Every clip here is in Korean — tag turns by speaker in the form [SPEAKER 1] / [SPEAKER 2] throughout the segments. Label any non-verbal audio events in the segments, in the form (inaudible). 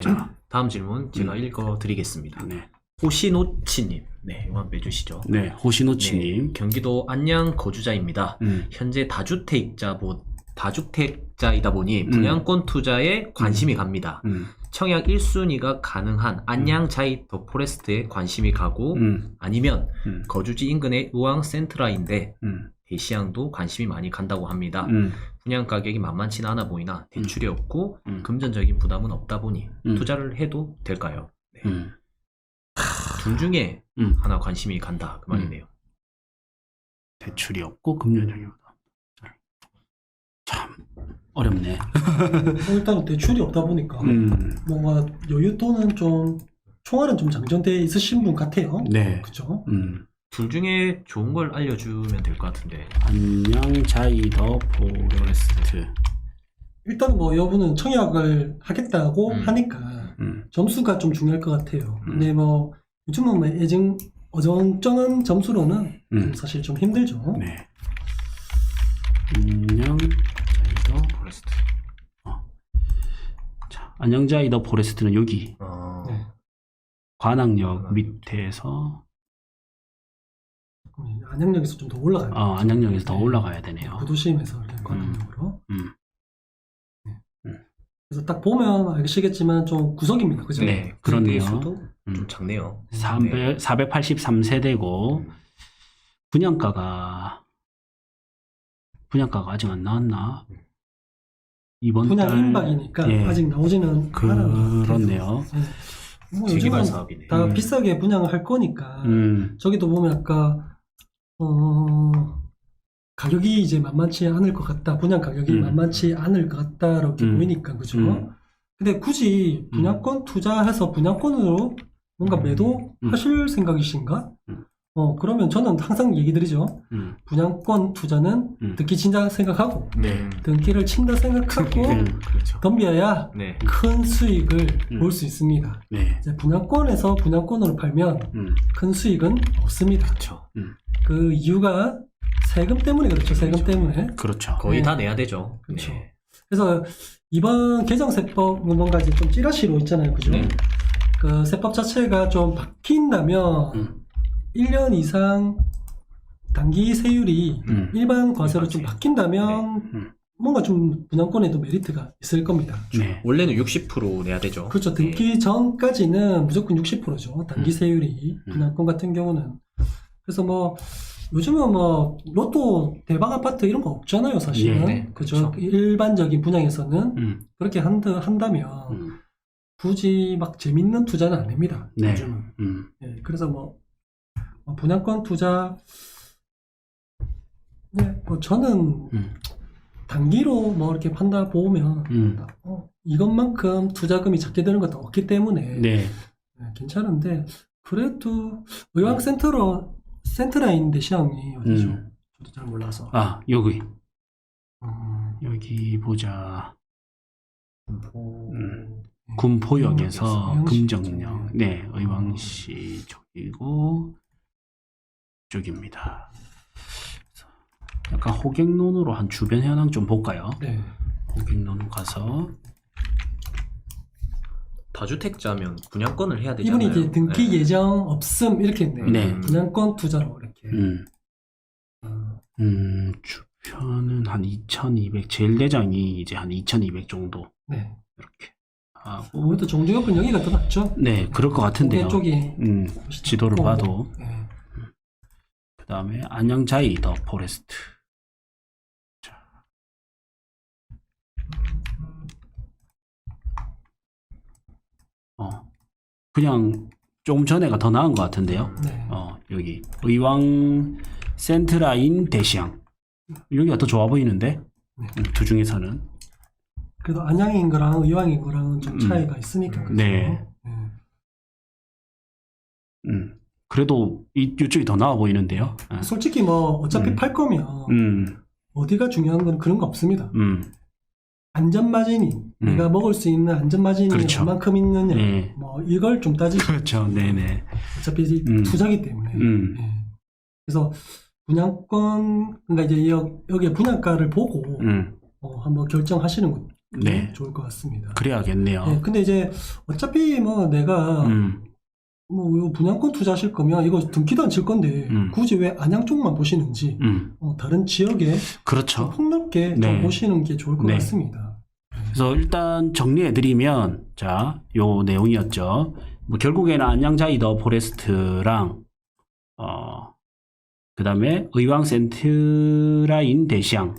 [SPEAKER 1] 자,
[SPEAKER 2] 다음 질문 제가
[SPEAKER 1] 음.
[SPEAKER 2] 읽어 드리겠습니다.
[SPEAKER 1] 네.
[SPEAKER 2] 호시노치님, 네, 이만 빼주시죠.
[SPEAKER 1] 네, 호시노치님.
[SPEAKER 2] 네, 경기도 안양 거주자입니다.
[SPEAKER 1] 음.
[SPEAKER 2] 현재 다주택자 보 다주택자이다 보니
[SPEAKER 1] 음.
[SPEAKER 2] 분양권 투자에 관심이 갑니다.
[SPEAKER 1] 음.
[SPEAKER 2] 청약 1순위가 가능한 안양 자이 더 포레스트에 관심이 가고
[SPEAKER 1] 음.
[SPEAKER 2] 아니면
[SPEAKER 1] 음.
[SPEAKER 2] 거주지 인근의 의왕 센트라인데
[SPEAKER 1] 음.
[SPEAKER 2] 대시양도 관심이 많이 간다고 합니다.
[SPEAKER 1] 음.
[SPEAKER 2] 분양 가격이 만만치 는 않아 보이나 대출이 없고
[SPEAKER 1] 음.
[SPEAKER 2] 금전적인 부담은 없다 보니
[SPEAKER 1] 음.
[SPEAKER 2] 투자를 해도 될까요? 네.
[SPEAKER 1] 음.
[SPEAKER 2] 둘 중에
[SPEAKER 1] 음.
[SPEAKER 2] 하나 관심이 간다 그 말이네요.
[SPEAKER 1] 대출이 없고 금전적인 부담. 참 어렵네.
[SPEAKER 3] 어, (laughs) 일단 대출이 없다 보니까
[SPEAKER 1] 음.
[SPEAKER 3] 뭔가 여유도는 좀 총알은 좀 장전돼 있으신 분 같아요.
[SPEAKER 1] 네.
[SPEAKER 3] 그죠?
[SPEAKER 1] 음.
[SPEAKER 2] 둘 중에 좋은 걸 알려주면 될 것 같은데.
[SPEAKER 1] 안녕 자이 더 포레스트.
[SPEAKER 3] 일단 뭐 여부는 청약을 하겠다고
[SPEAKER 2] 음.
[SPEAKER 3] 하니까
[SPEAKER 1] 음.
[SPEAKER 3] 점수가 좀 중요할 것 같아요.
[SPEAKER 1] 음.
[SPEAKER 3] 근데 뭐 요즘은 뭐 예정 어정쩡한 점수로는
[SPEAKER 1] 음.
[SPEAKER 3] 좀 사실 좀 힘들죠.
[SPEAKER 1] 네. 안녕 자이 더
[SPEAKER 2] 포레스트.
[SPEAKER 1] 자, 안녕 자이 더 포레스트는 여기
[SPEAKER 2] 어...
[SPEAKER 3] 네.
[SPEAKER 1] 관악역 밑에서
[SPEAKER 3] 음, 안양역에서 좀 더 올라가요.
[SPEAKER 1] 어, 안양역에서 더 올라가야 되네요.
[SPEAKER 3] 구도심에서 이렇게 관악역으로.
[SPEAKER 1] 음.
[SPEAKER 3] 그래서 딱 보면 알시겠지만 좀 구석입니다. 그죠?
[SPEAKER 1] 네, 그렇네요.
[SPEAKER 2] 수도
[SPEAKER 1] 음.
[SPEAKER 2] 좀 작네요.
[SPEAKER 1] 300, 483세대고
[SPEAKER 2] 음.
[SPEAKER 1] 분양가가 분양가가 아직 안 나왔나? 이번
[SPEAKER 3] 분양
[SPEAKER 1] 달
[SPEAKER 3] 임박이니까
[SPEAKER 1] 예.
[SPEAKER 3] 아직 나오지는 같아요.
[SPEAKER 1] 그렇네요.
[SPEAKER 3] 네. 뭐
[SPEAKER 2] 재개발 사업이네.
[SPEAKER 3] 다
[SPEAKER 1] 음.
[SPEAKER 3] 비싸게 분양을 할 거니까
[SPEAKER 1] 음,
[SPEAKER 3] 저기도 보면 아까 어 가격이 이제 만만치 않을 것 같다 분양 가격이
[SPEAKER 1] 음.
[SPEAKER 3] 만만치 않을 것 같다 이렇게
[SPEAKER 1] 음.
[SPEAKER 3] 보이니까 그죠
[SPEAKER 1] 음.
[SPEAKER 3] 근데 굳이 분양권 투자해서 분양권으로 뭔가
[SPEAKER 2] 음.
[SPEAKER 3] 매도하실 생각이신가
[SPEAKER 1] 음.
[SPEAKER 3] 어 그러면 저는 항상 얘기 드리죠
[SPEAKER 1] 음,
[SPEAKER 3] 분양권 투자는
[SPEAKER 1] 음.
[SPEAKER 3] 듣기 친다 생각하고
[SPEAKER 2] 네.
[SPEAKER 3] 등기를 친다 생각하고
[SPEAKER 1] 음.
[SPEAKER 2] 그렇죠.
[SPEAKER 3] 덤벼야
[SPEAKER 2] 네.
[SPEAKER 3] 큰 수익을
[SPEAKER 1] 음.
[SPEAKER 3] 볼수 있습니다
[SPEAKER 1] 네,
[SPEAKER 3] 분양권에서 분양권으로 팔면
[SPEAKER 1] 음,
[SPEAKER 3] 큰 수익은 없습니다.
[SPEAKER 2] 그렇죠.
[SPEAKER 3] 그 이유가 세금 때문에 그렇죠. 세금 때문에.
[SPEAKER 1] 그렇죠.
[SPEAKER 2] 거의
[SPEAKER 3] 네.
[SPEAKER 2] 다 내야 되죠.
[SPEAKER 3] 그렇죠.
[SPEAKER 2] 네.
[SPEAKER 3] 그래서 이번 개정세법 뭔가 이제 좀 찌라시로 있잖아요. 그죠?
[SPEAKER 2] 네.
[SPEAKER 3] 그 세법 자체가 좀 바뀐다면
[SPEAKER 1] 음.
[SPEAKER 3] 1년 이상 단기 세율이
[SPEAKER 1] 음,
[SPEAKER 3] 일반 과세로
[SPEAKER 2] 일반
[SPEAKER 3] 좀. 바뀐다면
[SPEAKER 1] 음.
[SPEAKER 3] 뭔가 좀 분양권에도 메리트가 있을 겁니다.
[SPEAKER 1] 네,
[SPEAKER 2] 원래는 60% 내야 되죠.
[SPEAKER 3] 그렇죠.
[SPEAKER 2] 네.
[SPEAKER 3] 등기 전까지는 무조건 60%죠. 단기
[SPEAKER 1] 음.
[SPEAKER 3] 세율이
[SPEAKER 1] 음.
[SPEAKER 3] 분양권 같은 경우는. 그래서 뭐 요즘은 뭐 로또 대박 아파트 이런 거 없잖아요, 사실은.
[SPEAKER 1] 예,
[SPEAKER 2] 네,
[SPEAKER 3] 그죠.
[SPEAKER 2] 그렇죠.
[SPEAKER 3] 일반적인 분양에서는
[SPEAKER 1] 음,
[SPEAKER 3] 그렇게 한다, 한다면
[SPEAKER 1] 음,
[SPEAKER 3] 굳이 막 재밌는 투자는 아닙니다.
[SPEAKER 1] 네,
[SPEAKER 3] 요즘은.
[SPEAKER 1] 음,
[SPEAKER 3] 예, 그래서 뭐, 뭐 분양권 투자 네, 뭐 저는
[SPEAKER 1] 음,
[SPEAKER 3] 단기로 뭐 이렇게 판다 보면
[SPEAKER 1] 음,
[SPEAKER 3] 어, 이것만큼 투자금이 작게 되는 것도 없기 때문에
[SPEAKER 1] 네,
[SPEAKER 3] 네, 괜찮은데 그래도 의왕 센터로 센터라인데 시향이 어디죠?
[SPEAKER 1] 음.
[SPEAKER 3] 저도 잘 몰라서.
[SPEAKER 1] 아 여기
[SPEAKER 3] 음,
[SPEAKER 1] 여기 보자.
[SPEAKER 2] 뭐,
[SPEAKER 1] 음.
[SPEAKER 3] 네.
[SPEAKER 1] 군포역에서 금정역, 네, 의왕시 쪽이고 쪽입니다. 약간 호갱론으로 한 주변 현황 좀 볼까요?
[SPEAKER 3] 네.
[SPEAKER 1] 호갱론 가서
[SPEAKER 2] 다주택자면 분양권을 해야 되잖아요.
[SPEAKER 3] 이분이 이제 등기
[SPEAKER 2] 네.
[SPEAKER 3] 예정 없음 이렇게 있네요.
[SPEAKER 1] 네.
[SPEAKER 3] 분양권 투자로 이렇게.
[SPEAKER 1] 음,
[SPEAKER 3] 어,
[SPEAKER 1] 음 주변은 한 2,200 제일 대장이 이제 한 2,200 정도
[SPEAKER 3] 네.
[SPEAKER 1] 이렇게 하고
[SPEAKER 3] 아무래도 종주역은 여기가 더 낫죠.
[SPEAKER 1] 네 그럴 것 같은데요.
[SPEAKER 3] 쪽이
[SPEAKER 1] 음 지도를
[SPEAKER 3] 어,
[SPEAKER 1] 봐도
[SPEAKER 3] 네.
[SPEAKER 1] 그 다음에 안양자이 더 포레스트. 자. 어, 그냥 조금 전에가 더 나은 것 같은데요.
[SPEAKER 3] 네.
[SPEAKER 1] 어, 여기 의왕 센트라인 대시양 여기가 더 좋아 보이는데
[SPEAKER 3] 네.
[SPEAKER 1] 음, 두 중에서는
[SPEAKER 3] 그래도 안양인 거랑 의왕인 거랑은 좀
[SPEAKER 1] 음.
[SPEAKER 3] 차이가 있으니까. 그죠?
[SPEAKER 1] 네.
[SPEAKER 3] 네.
[SPEAKER 1] 음, 그래도 이, 이쪽이 더 나아 보이는데요. 아,
[SPEAKER 3] 솔직히 뭐 어차피
[SPEAKER 1] 음.
[SPEAKER 3] 팔 거면
[SPEAKER 1] 음,
[SPEAKER 3] 어디가 중요한 건 그런 거 없습니다.
[SPEAKER 1] 음,
[SPEAKER 3] 안전 마진이
[SPEAKER 1] 음.
[SPEAKER 3] 내가 먹을 수 있는 안전 마진이
[SPEAKER 1] 그렇죠.
[SPEAKER 3] 얼만큼 있느냐
[SPEAKER 1] 네.
[SPEAKER 3] 뭐 이걸 좀 따지죠.
[SPEAKER 1] 그렇죠, 네네.
[SPEAKER 3] 어차피 이제
[SPEAKER 1] 음.
[SPEAKER 3] 투자기 때문에.
[SPEAKER 1] 음.
[SPEAKER 3] 예. 그래서 분양권 그러니까 이제 여, 여기에 분양가를 보고
[SPEAKER 1] 음,
[SPEAKER 3] 어, 한번 결정하시는 것
[SPEAKER 1] 네.
[SPEAKER 3] 좋을 것 같습니다.
[SPEAKER 1] 그래야겠네요.
[SPEAKER 3] 네, 근데 이제 어차피 뭐 내가
[SPEAKER 1] 음,
[SPEAKER 3] 뭐 분양권 투자하실 거면 이거 등기도 안 칠 건데
[SPEAKER 1] 음.
[SPEAKER 3] 굳이 왜 안양 쪽만 보시는지
[SPEAKER 1] 음,
[SPEAKER 3] 어, 다른 지역에 좀
[SPEAKER 1] 그렇죠.
[SPEAKER 3] 폭넓게
[SPEAKER 1] 네.
[SPEAKER 3] 좀 보시는 게 좋을 것
[SPEAKER 1] 네.
[SPEAKER 3] 같습니다.
[SPEAKER 1] 그래서 일단 정리해드리면, 자, 요 내용이었죠. 뭐 결국에는 안양자이더 포레스트랑, 어, 그 다음에 의왕 센트라인 대시양,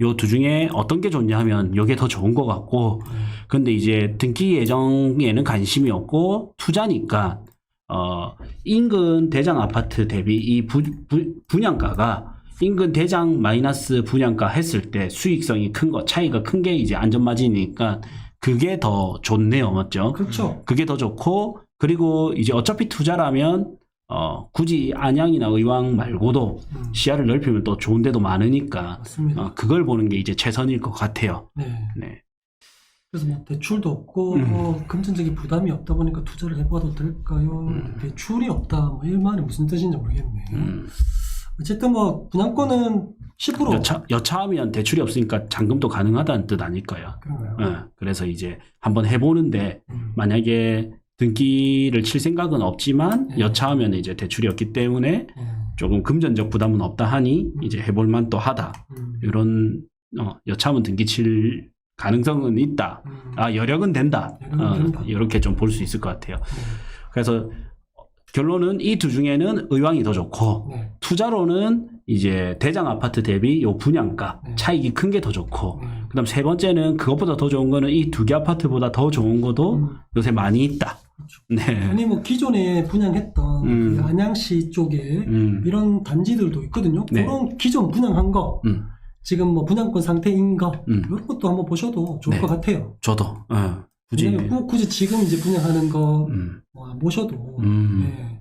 [SPEAKER 1] 요두 중에 어떤 게 좋냐 하면 요게 더 좋은 것 같고, 근데 이제 등기 예정에는 관심이 없고, 투자니까, 어, 인근 대장 아파트 대비 이 부, 부, 분양가가 인근 대장 마이너스 분양가 했을 때 수익성이 큰 거, 차이가 큰 게 이제 안전마진이니까 그게 더 좋네요. 맞죠?
[SPEAKER 3] 그렇죠.
[SPEAKER 1] 그게 더 좋고, 그리고 이제 어차피 투자라면, 어, 굳이 안양이나 의왕 말고도
[SPEAKER 3] 음,
[SPEAKER 1] 시야를 넓히면 또 좋은 데도 많으니까,
[SPEAKER 3] 맞습니다.
[SPEAKER 1] 어, 그걸 보는 게 이제 최선일 것 같아요.
[SPEAKER 3] 네.
[SPEAKER 1] 네.
[SPEAKER 3] 그래서 뭐 대출도 없고
[SPEAKER 1] 음.
[SPEAKER 3] 뭐 금전적인 부담이 없다 보니까 투자를 해봐도 될까요?
[SPEAKER 1] 음.
[SPEAKER 3] 대출이 없다. 뭐이 말이 무슨 뜻인지 모르겠네.
[SPEAKER 1] 음.
[SPEAKER 3] 어쨌든 뭐 분양권은 10%
[SPEAKER 1] 여차, 여차하면 대출이 없으니까 잔금도 가능하다는 뜻 아닐까요?
[SPEAKER 3] 그런가요?
[SPEAKER 1] 예, 그래서 이제 한번 해보는데
[SPEAKER 3] 음.
[SPEAKER 1] 만약에 등기를 칠 생각은 없지만
[SPEAKER 3] 네.
[SPEAKER 1] 여차하면 이제 대출이 없기 때문에
[SPEAKER 3] 네.
[SPEAKER 1] 조금 금전적 부담은 없다 하니 이제 해볼만 또 하다
[SPEAKER 3] 음.
[SPEAKER 1] 이런 어, 여차하면 등기 칠 가능성은 있다
[SPEAKER 3] 음.
[SPEAKER 1] 아 여력은 된다
[SPEAKER 3] 여력은 된다.
[SPEAKER 1] 이렇게 좀 볼 수 있을 것 같아요
[SPEAKER 3] 네.
[SPEAKER 1] 그래서 결론은 이 두 중에는 의왕이 더 좋고
[SPEAKER 3] 네.
[SPEAKER 1] 투자로는 이제 대장 아파트 대비 요 분양가
[SPEAKER 3] 네.
[SPEAKER 1] 차익이 큰 게 더 좋고
[SPEAKER 3] 네.
[SPEAKER 1] 그다음 세 번째는 그것보다 더 좋은 거는 이 두 개 아파트보다 더 좋은 것도
[SPEAKER 3] 음.
[SPEAKER 1] 요새 많이 있다.
[SPEAKER 3] 그렇죠.
[SPEAKER 1] 네.
[SPEAKER 3] 아니 뭐 기존에 분양했던
[SPEAKER 1] 음.
[SPEAKER 3] 그 안양시 쪽에
[SPEAKER 1] 음.
[SPEAKER 3] 이런 단지들도 있거든요.
[SPEAKER 1] 네.
[SPEAKER 3] 그런 기존 분양한 거,
[SPEAKER 1] 음.
[SPEAKER 3] 지금 뭐 분양권 상태인 거,
[SPEAKER 1] 음.
[SPEAKER 3] 이런 것도 한번 보셔도 좋을
[SPEAKER 1] 네.
[SPEAKER 3] 것 같아요.
[SPEAKER 1] 저도 어, 굳이
[SPEAKER 3] 꼭 굳이 지금 이제 분양하는 거
[SPEAKER 1] 음.
[SPEAKER 3] 뭐 모셔도
[SPEAKER 1] 음.
[SPEAKER 3] 네.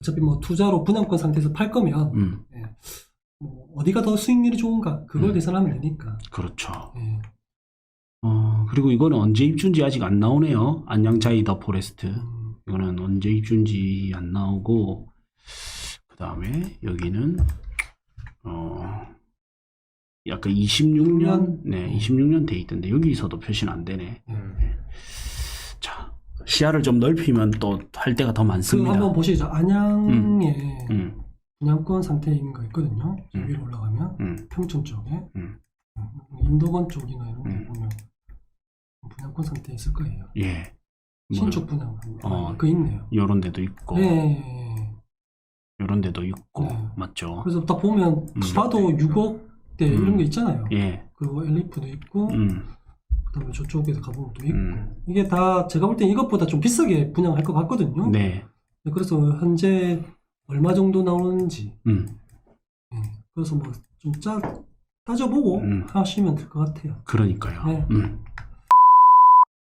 [SPEAKER 3] 어차피 뭐 투자로 분양권 상태에서 팔 거면
[SPEAKER 1] 음.
[SPEAKER 3] 뭐 어디가 더 수익률이 좋은가 그걸
[SPEAKER 1] 음.
[SPEAKER 3] 계산하면 되니까.
[SPEAKER 1] 그렇죠.
[SPEAKER 3] 네.
[SPEAKER 1] 어, 그리고 이거는 언제 입주인지 아직 안 나오네요. 안양자이 더 포레스트.
[SPEAKER 3] 음,
[SPEAKER 1] 이거는 언제 입주인지 안 나오고 그 다음에 여기는 어 약간 26년 네, 26년 돼 있던데 여기서도 표시는 안 되네.
[SPEAKER 3] 네.
[SPEAKER 1] 자, 시야를 좀 넓히면 또 할 때가
[SPEAKER 3] 더그
[SPEAKER 1] 많습니다.
[SPEAKER 3] 한번 보시죠. 안양에
[SPEAKER 1] 음,
[SPEAKER 3] 분양권 상태인 거 있거든요. 저
[SPEAKER 1] 음.
[SPEAKER 3] 위로 올라가면
[SPEAKER 1] 음,
[SPEAKER 3] 평촌 쪽에
[SPEAKER 1] 음.
[SPEAKER 3] 음, 인도건 쪽이나 이런 데
[SPEAKER 1] 음.
[SPEAKER 3] 보면 분양권 상태에 있을 거예요.
[SPEAKER 1] 예. 뭐,
[SPEAKER 3] 신축 분양
[SPEAKER 1] 어.
[SPEAKER 3] 그 있네요.
[SPEAKER 1] 요런 데도 있고
[SPEAKER 3] 네.
[SPEAKER 1] 요런 데도 있고
[SPEAKER 3] 네.
[SPEAKER 1] 맞죠?
[SPEAKER 3] 그래서 딱 보면
[SPEAKER 1] 음.
[SPEAKER 3] 봐도 6억대 이런
[SPEAKER 1] 음.
[SPEAKER 3] 게 있잖아요.
[SPEAKER 1] 예.
[SPEAKER 3] 그리고 엘리프도 있고
[SPEAKER 1] 음.
[SPEAKER 3] 그다음에 저쪽에서 가보면 또 있고
[SPEAKER 1] 음.
[SPEAKER 3] 이게 다 제가 볼 땐 이것보다 좀 비싸게 분양할 것 같거든요.
[SPEAKER 1] 네.
[SPEAKER 3] 네, 그래서 현재 얼마 정도 나오는지
[SPEAKER 1] 음.
[SPEAKER 3] 네, 그래서 뭐좀짜 따져보고
[SPEAKER 1] 음.
[SPEAKER 3] 하시면 될 것 같아요.
[SPEAKER 1] 그러니까요.
[SPEAKER 3] 네.
[SPEAKER 1] 음.